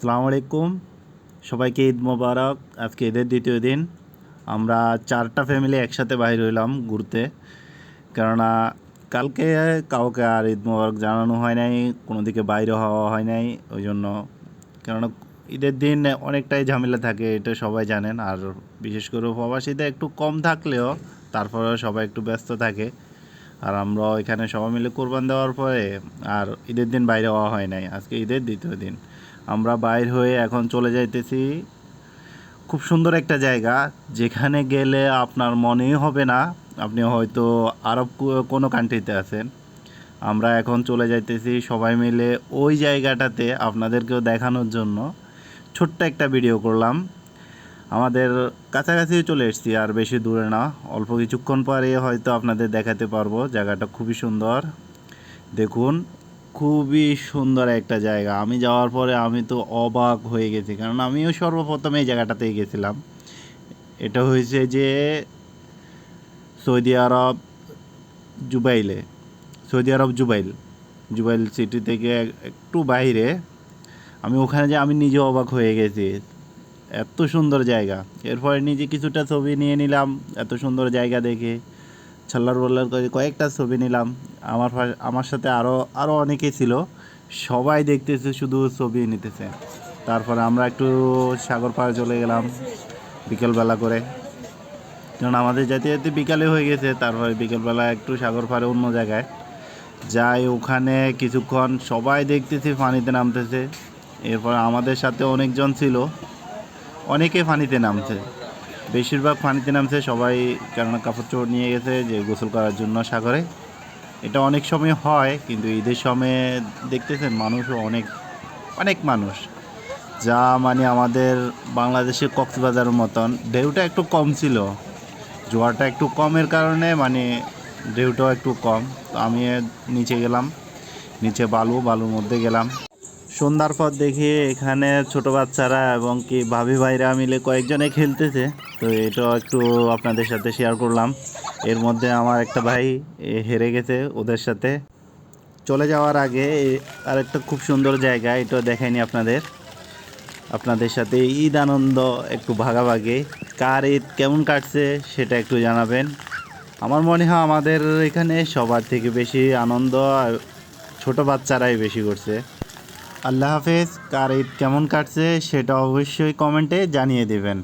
আসসালামু আলাইকুম। সবাইকে ঈদ মোবারক। আজকে ঈদের দ্বিতীয় দিন। আমরা চারটা ফ্যামিলি একসাথে বাইর হইলাম ঘুরতে। কেননা কালকে কাউকে আর ঈদ মোবারক জানানো হয় নাই, কোনো দিকে বাইরে হওয়া হয় নাই ওই জন্য কেননা ঈদের দিন অনেকটাই ঝামেলা থাকে, এটা সবাই জানেন। আর বিশেষ করে প্রবাসীদের একটু কম থাকলেও তারপরেও সবাই একটু ব্যস্ত থাকে। আর আমরা এখানে সবাই মিলে কোরবান দেওয়ার পরে আর ঈদের দিন বাইরে হওয়া হয় নাই। আজকে ঈদের দ্বিতীয় দিন। আমরা বাইর হয়ে এখন চলে যাইতেছি। খুব সুন্দর একটা জায়গা, যেখানে গেলে আপনার মনেই হবে না, আপনি হয়তো আরব কোনো কান্ট্রিতে আছেন। আমরা এখন চলে যাইতেছি সবাই মিলে ওই জায়গাটাতে আপনাদেরকেও দেখানোর জন্য। ছোট্ট একটা ভিডিও করলাম। আমাদের কাছাকাছি চলে এসেছি, আর বেশি দূরে না। অল্প কিছুক্ষণ পরে হয়তো আপনাদের দেখাতে পারব। জায়গাটা খুবই সুন্দর। দেখুন খুবই সুন্দর একটা জায়গা। আমি যাওয়ার পরে আমি তো অবাক হয়ে গেছি, কারণ আমিও সর্বপ্রথম এই জায়গাটাতেই গেছিলাম। এটা হয়েছে যে Saudi Arab জুবাইলে, Saudi Arab Jubail Jubail city থেকে একটু বাইরে। আমি ওখানে যে আমি নিজে অবাক হয়ে গেছি। এত সুন্দর জায়গা। এরপরে নিজে কিছুটা ছবি নিয়ে নিলাম, এত সুন্দর জায়গা দেখে। ছাল্লার বল্লার করে কয়েকটা ছবি নিলাম। আমার আমার সাথে আরও আরও অনেকে ছিল। সবাই দেখতেছে শুধু ছবি নিতেছে। তারপরে আমরা একটু সাগর পাড়ে চলে গেলাম বিকেলবেলা করে। কারণ আমাদের যেতে যেতে বিকালে হয়ে গেছে, তারপরে বিকেলবেলা একটু সাগর পাড়ে অন্য জায়গায় যাই, ওখানে কিছুক্ষণ সবাই দেখতেছি, পানিতে নামতেছে। এরপর আমাদের সাথে অনেকজন ছিল, অনেকে পানিতে নামছে। বেশিরভাগ পানিতে নামছে, সবাই কেননা কাপড় চোপড় নিয়ে গেছে যে গোসল করার জন্য সাগরে। এটা অনেক সময় হয়, কিন্তু ঈদের সময় দেখতেছেন মানুষও অনেক অনেক মানুষ। যা মানে আমাদের বাংলাদেশের কক্সবাজারের মতন, ঢেউটা একটু কম ছিল। জোয়ারটা একটু কমের কারণে মানে ঢেউটাও একটু কম। তো আমি নিচে গেলাম, নিচে বালু, বালুর মধ্যে গেলাম। সন্ধ্যার পর দেখি এখানে ছোট বাচ্চারা এবং কি ভাবি ভাইরা মিলে কয়েকজনে খেলতেছে। তো এটাও একটু আপনাদের সাথে শেয়ার করলাম। এর মধ্যে আমার একটা ভাই হেরে গেছে ওদের সাথে। চলে যাওয়ার আগে এ- আরেকটা খুব সুন্দর জায়গা, এটা দেখাইনি আপনাদের। আপনাদের সাথে ঈদ আনন্দ একটু ভাগাভাগি। কার ঈদ কেমন কাটছে সেটা একটু জানাবেন। আমার মনে হয় আমাদের এখানে সবার থেকে বেশি আনন্দ আর ছোটো বাচ্চারাই বেশি করছে। আল্লাহ হাফেজ, কার ঈদ কেমন কাটছে সেটা অবশ্যই কমেন্টে জানিয়ে দেবেন।